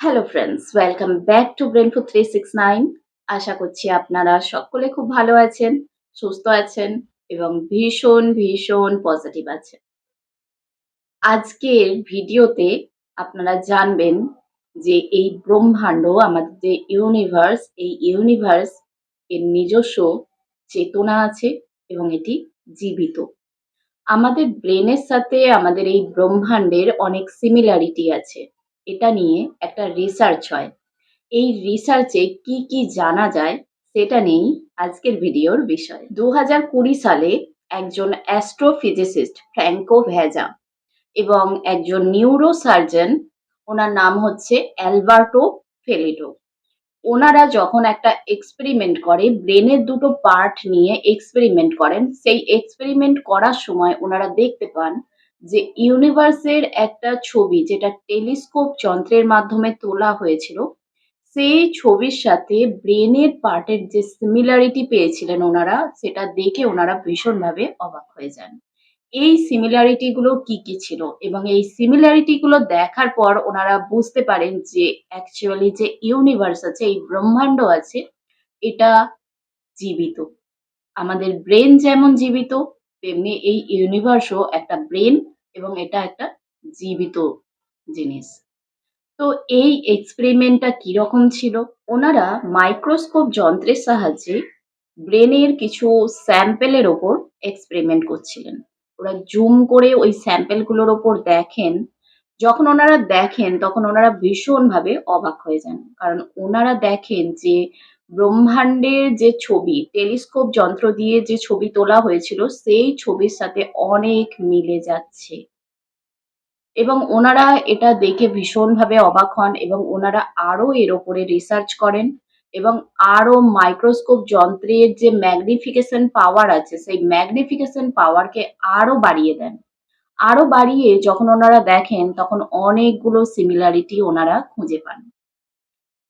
Hello friends welcome back to brain for three six nine আশা করছি আপনারা সকলে খুব ভালো আছেন, সুস্থ আছেন এবং ভীষণ ভীষণ পজিটিভ আছেন। আজকের ভিডিওতে আপনারা জানবেন যে এই ব্রহ্মাণ্ড, আমাদের যে ইউনিভার্স এই ইউনিভার্স এর নিজস্ব চেতনা আছে এবং এটি জীবিত। আমাদের ব্রেনের সাথে আমাদের এই ব্রহ্মাণ্ডের অনেক সিমিলারিটি আছে। এটা নিয়ে একটা রিসার্চ হয়। এই রিসার্চে কি কি জানা যায় সেটা নিয়েই আজকের ভিডিওর বিষয়। দু সালে একজন অ্যাস্ট্রোফিজিসিস্ট ফ্র্যাঙ্কো ভ্যাজা এবং একজন নিউরো সার্জন ওনার নাম হচ্ছে অ্যালবার্টো ফেলিটো। ওনারা যখন একটা এক্সপেরিমেন্ট করে ব্রেনের দুটো পার্ট নিয়ে এক্সপেরিমেন্ট করেন, সেই এক্সপেরিমেন্ট করার সময় ওনারা দেখতে পান যে ইউনিভার্সের একটা ছবি যেটা টেলিস্কোপ যন্ত্রের মাধ্যমে তোলা হয়েছিল, সেই ছবির সাথে ব্রেনের পার্টের যে সিমিলারিটি পেয়েছিলেন ওনারা, সেটা দেখে ওনারা ভীষণভাবে অবাক হয়ে যান। এই সিমিলারিটি গুলো কি কি ছিল? এবং এই সিমিলারিটি গুলো দেখার পর ওনারা বুঝতে পারেন যে অ্যাকচুয়ালি যে ইউনিভার্স আছে, এই ব্রহ্মাণ্ড আছে, এটা জীবিত। আমাদের ব্রেন যেমন জীবিত তেমনি এই ইউনিভার্সও একটা ব্রেন এবং এটা একটা জীবিত জিনিস। তো এই এক্সপেরিমেন্টটা কীরকম ছিল? ওনারা মাইক্রোস্কোপ যন্ত্রের সাহায্যে ব্রেনের কিছু স্যাম্পেলের ওপর এক্সপেরিমেন্ট করছিলেন। ওরা জুম করে ওই স্যাম্পেলগুলোর ওপর দেখেন। যখন ওনারা দেখেন, তখন ওনারা ভীষণভাবে অবাক হয়ে যান। কারণ ওনারা দেখেন যে ব্রহ্মাণ্ডের যে ছবি, টেলিস্কোপ যন্ত্র দিয়ে যে ছবি তোলা হয়েছিল, সেই ছবির সাথে অনেক মিলে যাচ্ছে। এবং ওনারা এটা দেখে ভীষণভাবে অবাক হন এবং ওনারা আরও এর ওপরে রিসার্চ করেন এবং আরও মাইক্রোস্কোপ যন্ত্রের যে ম্যাগনিফিকেশন পাওয়ার আছে, সেই ম্যাগনিফিকেশন পাওয়ারকে আরও বাড়িয়ে দেন। আরও বাড়িয়ে যখন ওনারা দেখেন, তখন অনেকগুলো সিমিলারিটি ওনারা খুঁজে পান।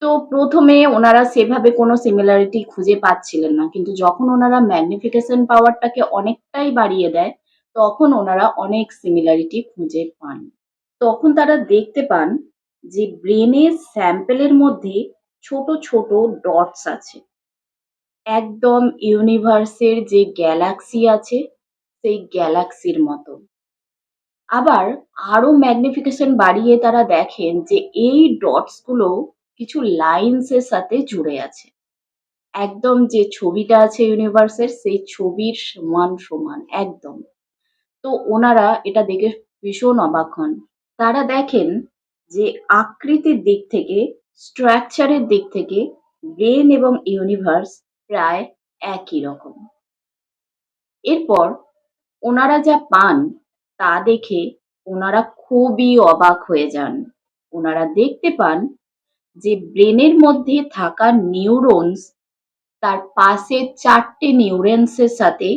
তো প্রথমে ওনারা সেভাবে কোনো সিমিলারিটি খুঁজে পাচ্ছিলেন না। কিন্তু যখন ওনারা ম্যাগনিফিকেশন পাওয়ারটাকে অনেকটাই বাড়িয়ে দেয়, তখন ওনারা অনেক সিমিলারিটি খুঁজে পান। তখন তারা দেখতে পান যে ব্রেনের স্যাম্পেলের মধ্যে ছোট ছোট ডটস আছে। একদম ইউনিভার্সের যে গ্যালাক্সি আছে, সেই গ্যালাক্সির মতো। আবার আরও ম্যাগনিফিকেশন বাড়িয়ে তারা দেখেন যে এই ডটসগুলো কিছু লাইনস এর সাথে জুড়ে আছে। একদম যে ছবিটা আছে ইউনিভার্সের সেই ছবির সমান সমান, একদম। তো ওনারা এটা দেখে ভীষণ অবাক হন। তারা দেখেন যে আকৃতির দিক থেকে স্ট্রাকচারের দিক থেকে ব্রেন এবং ইউনিভার্স প্রায় একই রকম। এরপর ওনারা যা পান, তা দেখে ওনারা খুবই অবাক হয়ে যান। ওনারা দেখতে পান যে ব্রেনের মধ্যে থাকা নিউরনস তার পাশে চারটে নিউরনসের সাথে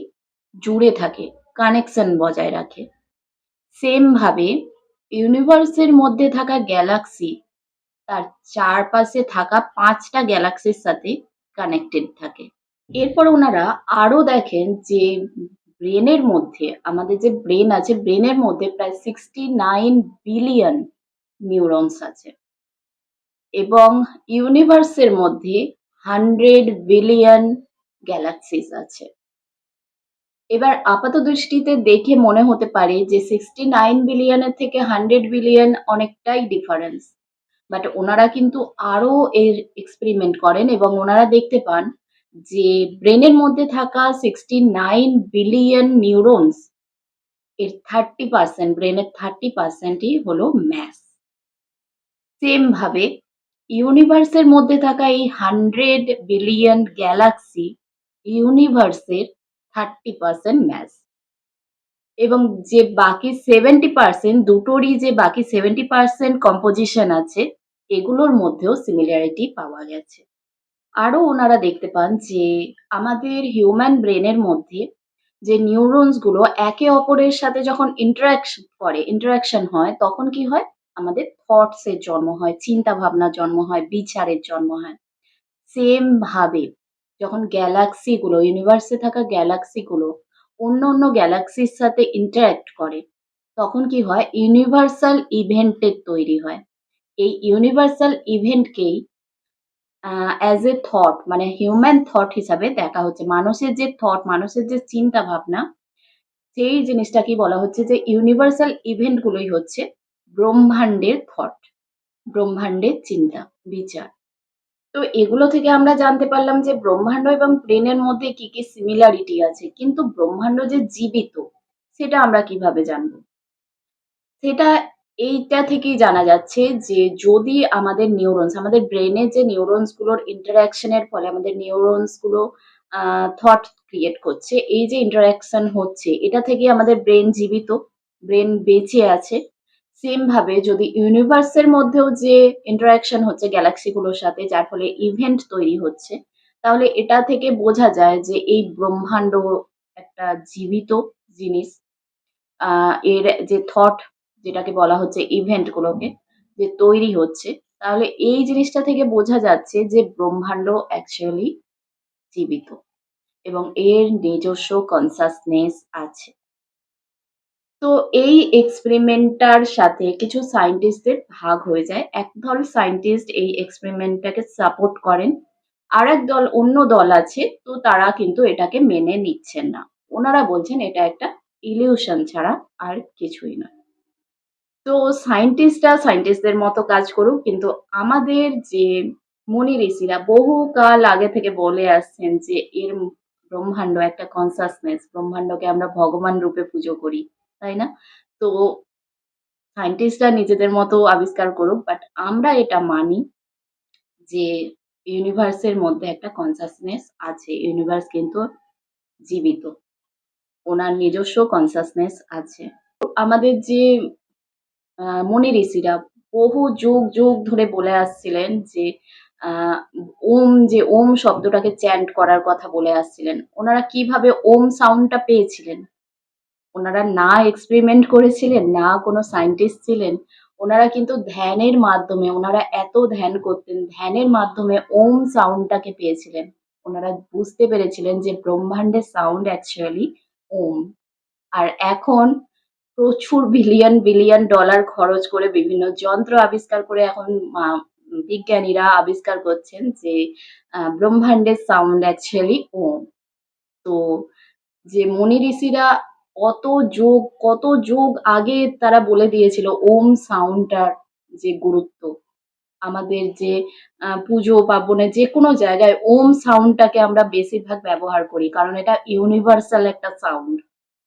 জুড়ে থাকে, কানেকশন বজায় রাখে। সেম ভাবে ইউনিভার্সের মধ্যে থাকা গ্যালাক্সি তার চারপাশে থাকা পাঁচটা গ্যালাক্সির সাথে কানেক্টেড থাকে। এরপর ওনারা আরও দেখেন যে ব্রেনের মধ্যে, আমাদের যে ব্রেন আছে, ব্রেনের মধ্যে প্রায় সিক্সটি নাইন বিলিয়ন নিউরনস আছে। এবং ইউনিভার্সের মধ্যে হান্ড্রেড বিলিয়ন গ্যালাক্সিস আছে। এবার আপাত দৃষ্টিতে দেখে মনে হতে পারে যে সিক্সটি নাইন বিলিয়নের থেকে হান্ড্রেড বিলিয়ন অনেকটাই ডিফারেন্স বাট ওনারা কিন্তু আরও এর এক্সপেরিমেন্ট করেন এবং ওনারা দেখতে পান যে ব্রেনের মধ্যে থাকা সিক্সটি নাইন বিলিয়ন নিউরনস এর থার্টি পার্সেন্ট ব্রেনের থার্টি পার্সেন্টই হলো ম্যাস সেম ভাবে ইউনিভার্সের মধ্যে থাকা এই হান্ড্রেড বিলিয়ন গ্যালাক্সি ইউনিভার্সের থার্টি পার্সেন্ট ম্যাস এবং যে বাকি সেভেন্টি পার্সেন্ট, দুটোরই যে বাকি সেভেন্টি পার্সেন্ট কম্পোজিশন আছে, এগুলোর মধ্যেও সিমিলারিটি পাওয়া গেছে। আরও ওনারা দেখতে পান যে, আমাদের হিউম্যান ব্রেনের মধ্যে যে নিউরনসগুলো একে অপরের সাথে যখন ইন্টারাকশন করে ইন্টারাকশন হয়, তখন কি হয়? আমাদের থটস এর জন্ম হয় চিন্তা ভাবনার জন্ম হয়, বিচারের জন্ম হয়। সেম ভাবে যখন গ্যালাক্সি গুলো ইউনিভার্সে থাকা গ্যালাক্সি গুলো অন্য অন্য গ্যালাক্সির সাথে ইন্টারাক্ট করে, তখন কি হয়? ইউনিভার্সাল ইভেন্টের তৈরি হয়। এই ইউনিভার্সাল ইভেন্টকেই অ্যাজ এ থট মানে হিউম্যান থট হিসাবে দেখা হচ্ছে। মানুষের যে থট মানুষের যে চিন্তা ভাবনা সেই জিনিসটাকেই বলা হচ্ছে যে ইউনিভার্সাল ইভেন্টগুলোই হচ্ছে। ব্রহ্মাণ্ডের থট ব্রহ্মাণ্ডের চিন্তা, বিচার। তো এগুলো থেকে আমরা জানতে পারলাম যে ব্রহ্মাণ্ড এবং ব্রেনের মধ্যে কি কি সিমিলারিটি আছে, কিন্তু ব্রহ্মাণ্ড যে জীবিত, সেটা আমরা কীভাবে জানব? সেটা এইটা থেকেই জানা যাচ্ছে যে যদি আমাদের নিউরনস আমাদের ব্রেনের যে নিউরনসগুলোর ইন্টারাকশনের ফলে আমাদের নিউরনসগুলো থট ক্রিয়েট করছে, এই যে ইন্টারাকশন হচ্ছে, এটা থেকে আমাদের ব্রেন জীবিত ব্রেন বেঁচে আছে। সেম ভাবে যদি ইউনিভার্সের মধ্যেও যে ইন্টারাকশন হচ্ছে গ্যালাক্সিগুলোর সাথে, যার ফলে ইভেন্ট তৈরি হচ্ছে, তাহলে এটা থেকে বোঝা যায় যে এই ব্রহ্মাণ্ড একটা জীবিত জিনিস। এর যে থট যেটাকে বলা হচ্ছে ইভেন্টগুলোকে যে তৈরি হচ্ছে, তাহলে এই জিনিসটা থেকে বোঝা যাচ্ছে যে ব্রহ্মাণ্ড অ্যাকচুয়ালি জীবিত এবং এর নিজস্ব কনসাসনেস আছে। তো এই এক্সপেরিমেন্টটার সাথে কিছু সায়েন্টিস্টদের ভাগ হয়ে যায়। এক দল সায়েন্টিস্ট এই এক্সপেরিমেন্টটাকে সাপোর্ট করেন আর এক দল অন্য দল আছে, তো তারা কিন্তু এটাকে মেনে নিচ্ছেন না। ওনারা বলছেন এটা একটা ইলিউশন ছাড়া আর কিছুই নয়। তো সায়েন্টিস্টরা সায়েন্টিস্টদের মতো কাজ করুক, কিন্তু আমাদের যে মুনি ঋষিরা বহু কাল আগে থেকে বলে আসছেন যে এর ব্রহ্মাণ্ড একটা কনসাসনেস ব্রহ্মাণ্ডকে আমরা ভগবান রূপে পুজো করি। তাই না? তো সায়েন্টিস্টরা নিজেদের মতো আবিষ্কার করুক বাট আমরা এটা মানি যে ইউনিভার্সের মধ্যে একটা কনসাসনেস আছে ইউনিভার্স কিন্তু জীবিত। ওনার নিজস্ব কনসাসনেস আছে। আমাদের যে মুনি ঋষিরা বহু যুগ যুগ ধরে বলে আসছিলেন যে ওম যে ওম শব্দটাকে চ্যান্ট করার কথা বলে আসছিলেন, ওনারা কীভাবে ওম সাউন্ডটা পেয়েছিলেন? ওনারা না এক্সপেরিমেন্ট করেছিলেন, না কোনো সায়েন্টিস্ট ছিলেন, ওনারা কিন্তু ধ্যানের মাধ্যমে, ওনারা এত ধ্যান করতেন, ধ্যানের মাধ্যমে ওম সাউন্ডটাকে পেয়েছিলেন। ওনারা বুঝতে পেরেছিলেন যে ব্রহ্মাণ্ডের সাউন্ড অ্যাকচুয়ালি ওম। আর এখন প্রচুর বিলিয়ন বিলিয়ন ডলার খরচ করে বিভিন্ন যন্ত্র আবিষ্কার করে এখন বিজ্ঞানীরা আবিষ্কার করছেন যে ব্রহ্মাণ্ডের সাউন্ড অ্যাকচুয়ালি ওম। তো যে মুনি ঋষিরা কত যুগ কত যুগ আগে তারা বলে দিয়েছিল, ওম সাউন্ডটার যে গুরুত্ব। আমাদের যে পুজো, পার্বণে যে কোনো জায়গায় ওম সাউন্ডটাকে আমরা বেশিরভাগ ব্যবহার করি, কারণ এটা ইউনিভার্সাল একটা সাউন্ড।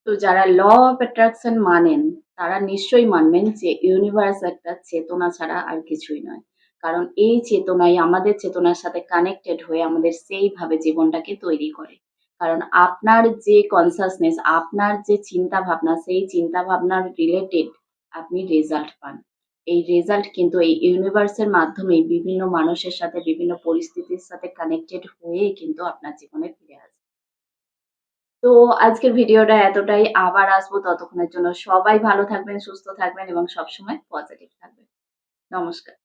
তো যারা ল অফ অ্যাট্রাকশন মানেন, তারা নিশ্চয়ই মানবেন যে ইউনিভার্স একটা চেতনা ছাড়া আর কিছুই নয়। কারণ এই চেতনাই আমাদের চেতনার সাথে কানেক্টেড হয়ে আমাদের সেইভাবে জীবনটাকে তৈরি করে। কারণ আপনার যে কনসাসনেস আপনার যে চিন্তা ভাবনা সেই চিন্তা ভাবনার রিলেটেড আপনি রেজাল্ট পান। এই রেজাল্ট কিন্তু এই ইউনিভার্সের মাধ্যমে বিভিন্ন মানুষের সাথে, বিভিন্ন পরিস্থিতির সাথে কানেক্টেড হয়েই কিন্তু আপনার জীবনে ফিরে আসে তো আজকের ভিডিওটা এতটাই। আবার আসব ততক্ষণের জন্য। সবাই ভালো থাকবেন, সুস্থ থাকবেন এবং সবসময় পজিটিভ থাকবেন। নমস্কার।